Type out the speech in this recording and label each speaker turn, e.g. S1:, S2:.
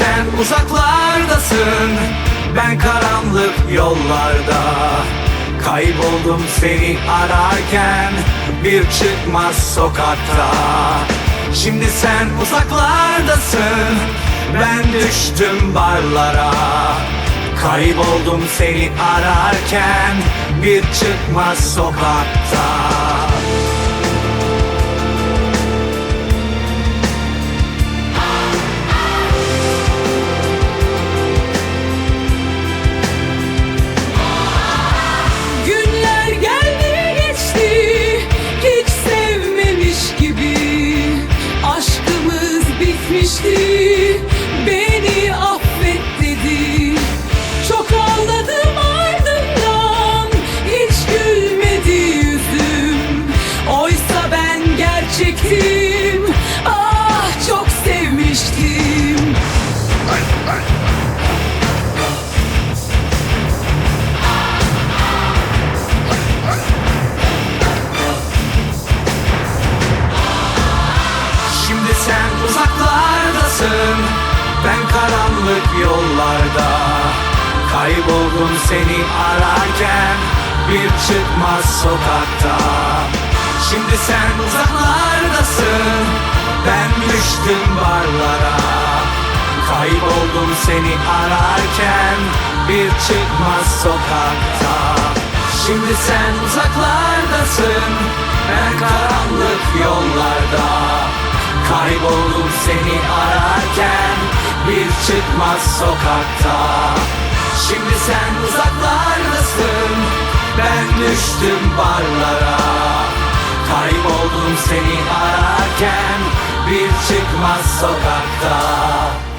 S1: sen uzaklardasın Ben karanlık yollarda. Kayboldum seni ararken Bir çıkmaz sokakta. Şimdi sen uzaklardasın Ben düştüm barlara. Kayboldum seni ararken Bir çıkmaz sokakta sen uzaklardasın. Ben karanlık yollarda Kayboldum seni ararken. Bir çıkmaz sokakta. Şimdi sen uzaklardasın. Ben düştüm barlara. Kayboldum seni ararken. Bir çıkmaz sokakta. Şimdi sen uzaklardasın. Ben karanlık yollarda Kayboldum seni ararken Bir çıkmaz sokakta. Şimdi sen uzaklardasın Ben düştüm barlara. Kayboldum seni ararken Bir çıkmaz sokakta